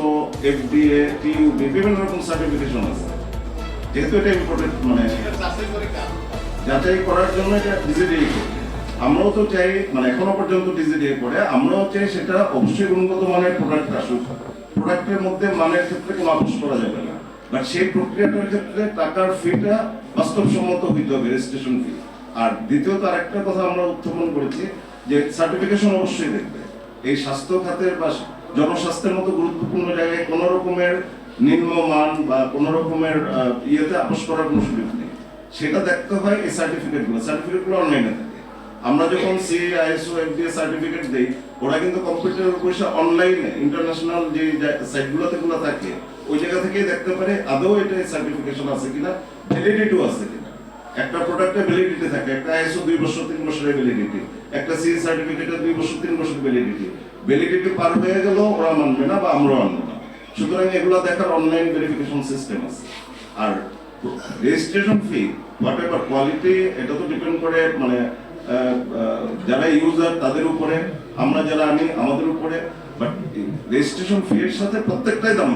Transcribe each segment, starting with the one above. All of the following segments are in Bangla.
আইএসও এফডিএ মানে আমরাও তো চাই মানে এখনও পর্যন্ত করে, আমরাও চাই সেটা অবশ্যই গুণগত মানের প্রোডাক্ট আসুক। প্রোডাক্টের মধ্যে মানের ক্ষেত্রে কোনো আপোষ করা যাবে না। বাট সেই প্রক্রিয়াটার ক্ষেত্রে টাকার ফিটা বাস্তবসম্মত হইতে হবে রেজিস্ট্রেশন ফি আর দ্বিতীয়ত আরেকটা কথা আমরা উত্থাপন করেছি, যে সার্টিফিকেশন অবশ্যই দেখবে। এই স্বাস্থ্য খাতের বা জনস্বাস্থ্যের মতো গুরুত্বপূর্ণ জায়গায় কোনো রকমের নিম্নমান বা কোনো রকমের ইয়েতে আপোষ করার কোনো সুযোগ নেই। সেটা দেখতে হয় এই সার্টিফিকেটগুলো সার্টিফিকেটগুলো অনলাইনে থাকে। আমরা যখন সিএ আইএসও এফডিএ সার্টিফিকেট দেই, ওরা কিন্তু কম্পিউটারের উপর অনলাইনে ইন্টারন্যাশনাল যে সাইটগুলোতে গুলো থাকে, ওই জায়গা থেকেই দেখতে পারে, আদৌ এটা সার্টিফিকেশন আছে কিনা ভ্যালিডিটিও আছে কিনা। একটা প্রোডাক্টে ভ্যালিডিটি থাকে, একটা আইএসও দুই বছর, তিন বছরের ভ্যালিডিটি একটা সিএ সার্টিফিকেটে দুই বছর, তিন বছর ভ্যালিডিটি ভ্যালিডিটি পার হয়ে গেল ওরা মানবে না বা আমরা আনব না। সুতরাং এগুলো দেখার অনলাইন ভেরিফিকেশন সিস্টেম আছে। আর registration fee whatever quality এটা তো ডিপেন্ড করে মানে যারা ইউজার তাদের উপরে, আমরা যারা আনি আমাদের উপরে। বাট রেজিস্ট্রেশন ফি এর সাথে প্রত্যেকটাই দাম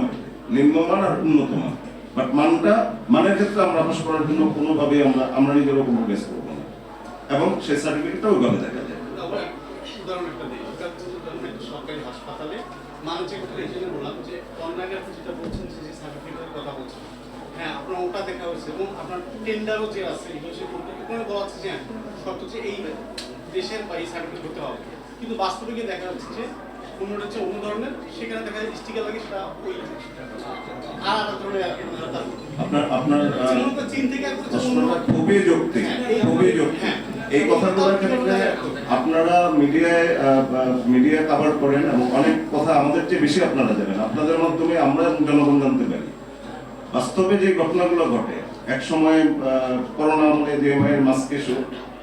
নিম্নমান আর উন্নত মান বাট মানটা মানের ক্ষেত্রে আমরা আবাস করার জন্য কোনোভাবেই আমরা আমরা নিজেরা কম্প্রোমাইজ করব না। এবং সেই সার্টিফিকেটটা ওইভাবে দেখা যায়। উদাহরণ একটা দিই। সরকারি হাসপাতালে বললাম যে অনলাইনে আপনি যেটা বলছেন যে সার্টিফিকেটের কথা বলছেন হ্যাঁ আপনার ওটা দেখা হয়েছে এবং আপনার টেন্ডারও যে আছে সে ওখানে বলা হচ্ছে যে হ্যাঁ, শর্ত হচ্ছে এই দেশের বা এই সার্টিফিকেট হতে হবে। কিন্তু বাস্তবে গিয়ে দেখা যাচ্ছে যে অন্যটা হচ্ছে অন্য ধরনের সেখানে দেখা যায় স্টিকার লাগে সেটা ওই আর ধরনের আপনার আপনার আপনার চীন থেকে খুবই যৌক্তিক খুবই যৌক্তিক। এই কথাগুলোর ক্ষেত্রে আপনারা মিডিয়ায় মিডিয়া কভার করেন এবং অনেক কথা আমাদের চেয়ে বেশি আপনারা জানেন আপনাদের মাধ্যমে আমরা জনগণ জানতে পারি। বাস্তবে যে ঘটনাগুলো ঘটে এক সময় করোনা আমলে জিএমআই এর মাস্ক ইস্যু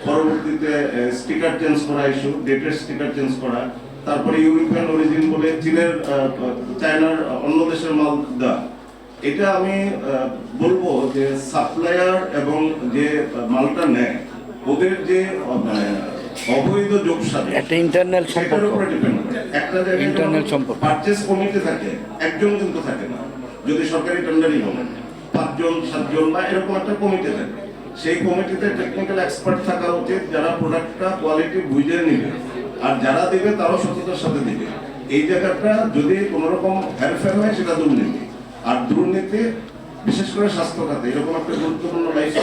পরবর্তীতে স্টিকার চেঞ্জ করা ইস্যু ডেটের স্টিকার চেঞ্জ করা তারপরে ইউরোপিয়ান অরিজিন বলে চীনের চায়নার অন্য দেশের মাল দেওয়া। এটা আমি বলব যে সাপ্লায়ার এবং যে মালটা নেয় ওদের যে মানে অবৈধ যোগসাধ একটা internal সম্পর্ক। একটা জায়গায় Internal সম্পর্ক। পারচেস কমিটি থাকে একজন কিন্তু থাকে না। যদি সরকারি টেন্ডারই বলেন পাঁচজন সাতজন বা এরকম একটা কমিটি থাকে। সেই কমিটিতে টেকনিক্যাল এক্সপার্ট থাকা উচিত যারা প্রোডাক্টটা কোয়ালিটি বুঝে নিবে। আর যারা দিবে, তারাও সততার সাথে দিবে। এই জায়গাটা যদি কোনো রকম হেরফের হয়, সেটা দুর্নীতি। আর দুর্নীতি, বিশেষ করে স্বাস্থ্য খাতে, এরকম একটা গুরুত্বপূর্ণ লাইফ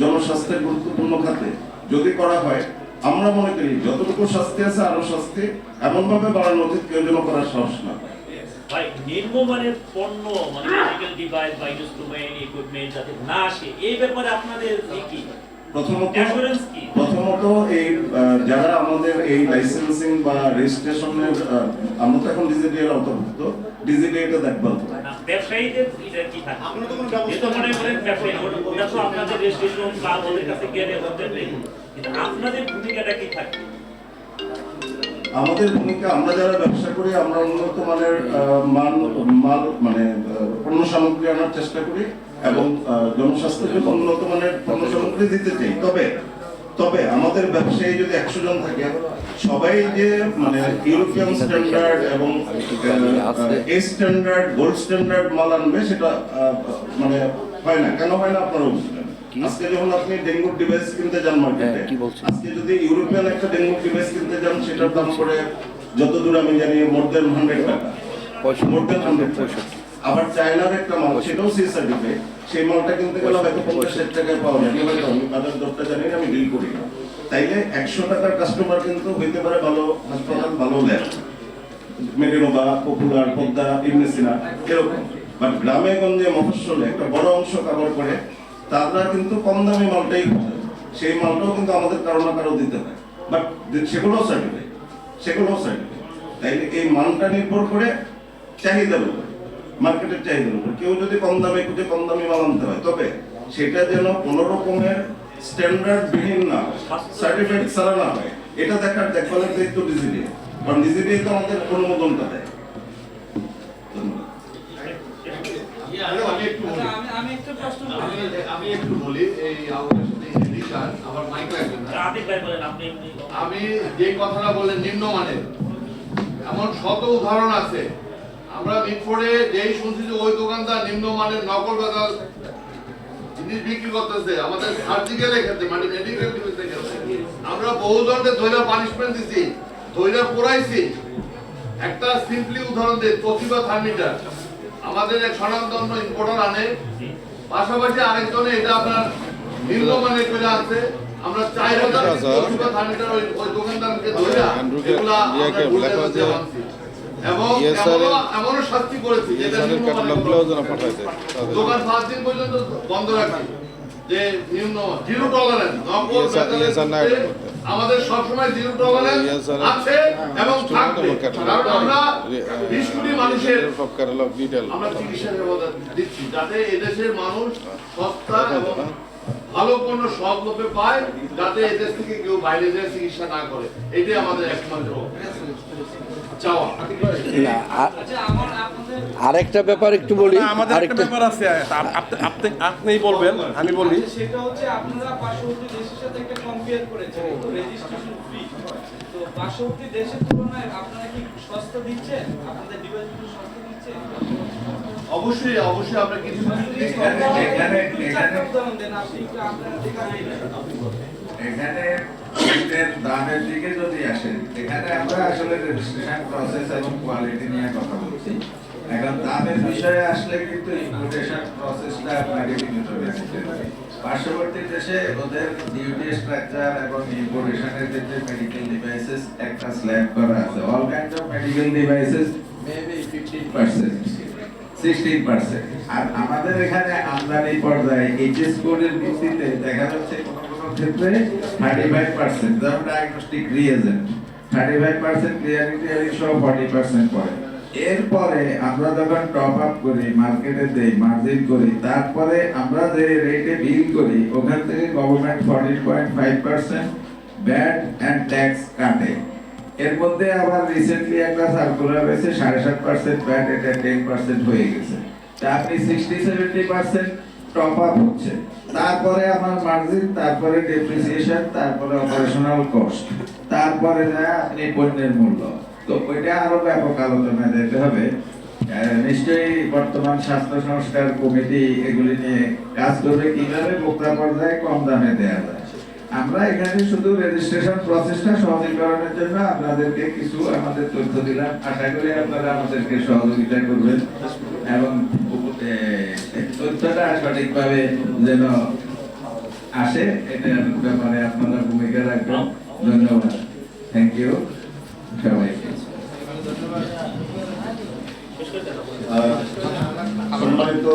জনস্বাস্থ্যের গুরুত্বপূর্ণ খাতে। যদি করা হয়, আমরা মনে করি যতটুকু শাস্তি আছে, আরও শাস্তি এমন ভাবে বাড়ানো উচিত, কেউ যেন করার সাহস না পণ্য মানে না আসে, এই ব্যাপারে আপনাদের কি? প্রথমত প্রথমত এই যারা আমাদের এই লাইসেন্সিং বা রেজিস্ট্রেশনের আমরা তো এখন ডিজিটাল অন্তর্ভুক্ত। ডিজিটাল এটা দেখভাল ব্যবসায়ীদের কি থাকে? আপনারা তো কোনো ব্যবস্থা মনে করেন ব্যবসায়ী ওটা- ওটা তো আপনাদের রেজিস্ট্রেশন বা ওদের কাছে আপনাদের ভূমিকাটা কি থাকে? আমাদের ভূমিকা আমরা যারা ব্যবসা করি আমরা উন্নত মানের মান মাল মানে পণ্য সামগ্রী আনার চেষ্টা করি এবং আহ, জনস্বাস্থ্যের উন্নত মানের পণ্য সামগ্রী দিতে চাই। তবে তবে আমাদের ব্যবসায়ী যদি একশো জন থাকে সবাই যে মানে ইউরোপিয়ান স্ট্যান্ডার্ড এবং এ স্ট্যান্ডার্ড গোল্ড স্ট্যান্ডার্ড মাল আনবে সেটা মানে হয় না। কেন হয় না? আপনারা বুঝলেন আজকে যখন আপনি ডেঙ্গু ডিভাইস কিনতে যান মার্কেটে হ্যাঁ? আজকে যদি ইউরোপিয়ান একটা ডেঙ্গু ডিভাইস কিনতে যান সেটার দাম পড়ে যতদূর আমি জানি মোর দেন হান্ড্রেড টাকা। মোর দেন হান্ড্রেড পঁয়ষট্টি। আবার চায়নার একটা মাল সেটাও সি সেই মালটা কিনতে গেলে হয়তো পঞ্চাশ ষাট টাকায় পাওয়া যায়। আমি হয়তো আমি বাজার দরটা জানি না আমি ডিল করি না। তাইলে একশো টাকার কাস্টমার কিন্তু হইতে পারে ভালো হাসপাতাল ভালো ল্যাব মেডিনোভা পপুলার পদ্মা ইবনেসিনা এরকম। বাট গ্রামে গঞ্জে মফস্বলে একটা বড় অংশ কভার করে তারা কিন্তু কম দামি মালটাই খোঁজে সেই মালটাও কিন্তু আমাদের কারও না কারও দিতে হয়। বাট সেগুলোও সার্টিফাইড সেগুলোও সার্টিফাইড তাইলে এই মানটা নির্ভর করে চাহিদার উপর মার্কেটের চাহিদার উপর। কেউ যদি কম দামে খুঁজে কম দামি মাল আনতে হয়, তবে সেটা যেন কোনো রকমের স্ট্যান্ডার্ড বিহীন না সার্টিফাইড ছাড়া না হয়। এটা দেখার দেখভালের দায়িত্ব ডিজিডিএ। কারণ ডিজিডিএ তো আমাদের অনুমোদনটা দেয় ধন্যবাদ আরে আমি একটু বলি। আমি এই আমাদের সাথে যে কথাটা বললেন নিম্নমানের এমন শত উদাহরণ আছে। আমরা মিটফোর্ডে যেই শুনছি যে ওই দোকানদার নিম্নমানের নকল বাজার জিনিস বিক্রি করতেছে আমাদের সার্জিক্যাল ক্ষেত্রে মানে মেডিকেল ক্ষেত্রে আমরা বহু জনকে ধৈর্য পানিশমেন্ট দিছি ধৈর্য পোড়াইছি একটা সিম্পলি উদাহরণ দিই প্রতিভা থার্মিটার আমাদের এক স্বনামধন্য ইম্পোর্টার আনে। পাশাপাশি আরেকজনে এটা আপনার নিম্নমানের করে আছে আমরা চাই ওই দোকানদারকে এগুলা আমরা ভুলে যাচ্ছি। ভাবছি। এবং এমনও শাস্তি করেছি দোকান পাঁচ দিন পর্যন্ত বন্ধ রাখি যে জিরো টলারেন্স নকল আমাদের সবসময় জিরো টলারেন্স আছে এবং থাকবে। কারণ আমরা বিশ কোটি মানুষের আমরা চিকিৎসা ব্যবস্থা দিচ্ছি যাতে এদেশের মানুষ সস্তা এবং ভালো পণ্য সহজলভ্যে পায় যাতে এদেশ থেকে কেউ বাইরে যায় চিকিৎসা না করে। এটাই আমাদের একমাত্র না আ- আরেকটা ব্যাপার একটু বলি আমাদের একটা ব্যাপার আছে আপ- আপ- আপনি আপনিই বলবেন আমি বলি। সেটা হচ্ছে আপনারা পার্শ্ববর্তী দেশের সাথে একটা কম্পেয়ার করেছেন রেজিস্ট্রেশন ফ্রি তো পার্শ্ববর্তী দেশের তুলনায় আপনারা কি সস্তা দিচ্ছেন? আপনাদের ডিভাইসগুলো সস্তা দিচ্ছেন? অবশ্যই অবশ্যই আমরা কিছু এখানে- এখানে- এখানে এর দামের দিকে যদি আসেন, এখানে আমরা আসলে রেজিস্ট্রেশন প্রসেস এবং কোয়ালিটি নিয়ে কথা বলছি। এখন দামের বিষয়ে আসলে কিন্তু ইম্পোর্টেশন প্রসেসটা আপনাকে বিবেচনা করতে হবে। পার্শ্ববর্তী দেশে ওদের ডিউটি স্ট্রাকচার এবং ইম্পোর্টেশনের ক্ষেত্রে মেডিকেল ডিভাইসেস একটা স্ল্যাব করা আছে। All kind of medical devices maybe fifteen percent sixteen percent আর আমাদের এখানে আমদানি পর্যায়ে এইচএস কোডের ভিত্তিতে দেখা যাচ্ছে কোনো ক্ষেত্রে থার্টি ফাইভ পার্সেন্ট যেমন diagnostic reagent thirty five percent clarity সহ ফর্টি পার্সেন্ট পড়ে এরপরে আমরা যখন টপ আপ করি মার্কেটে দেই মার্জিন করি, তারপরে আমরা যে রেটে বিল করি, ওখান থেকে government forty point five percent VAT and tax কাটে। এর মধ্যে আবার রিসেন্টলি একটা সার্কুলার হয়েছে, সাড়ে সাত পার্সেন্ট ব্যাট এটা টেন পার্সেন্ট হয়ে গেছে। তা আপনি sixty seventy percent top up হচ্ছে। তারপরে আমার মার্জিন তারপরে ডেপ্রিসিয়েশন তারপরে অপারেশনাল কস্ট তারপরে যায় আপনি পণ্যের মূল্য। তো ওইটা আরও ব্যাপক আলোচনায় যেতে হবে। নিশ্চয়ই বর্তমান স্বাস্থ্য সংস্কার কমিটি এগুলি নিয়ে কাজ করবে কীভাবে ভোক্তা পর্যায়ে কম দামে দেওয়া যায়। আমরা এখানে শুধু রেজিস্ট্রেশন প্রসেসটা সহজীকরণের জন্য আপনাদেরকে কিছু আমাদের তথ্য দিলাম। আশা করি আপনারা আমাদেরকে সহযোগিতা করবেন এবং তথ্যটা সঠিকভাবে যেন আসে এটার ব্যাপারে আপনারা ভূমিকা রাখবেন। ধন্যবাদ। থ্যাংক ইউ সবাইকে। সম্মানিত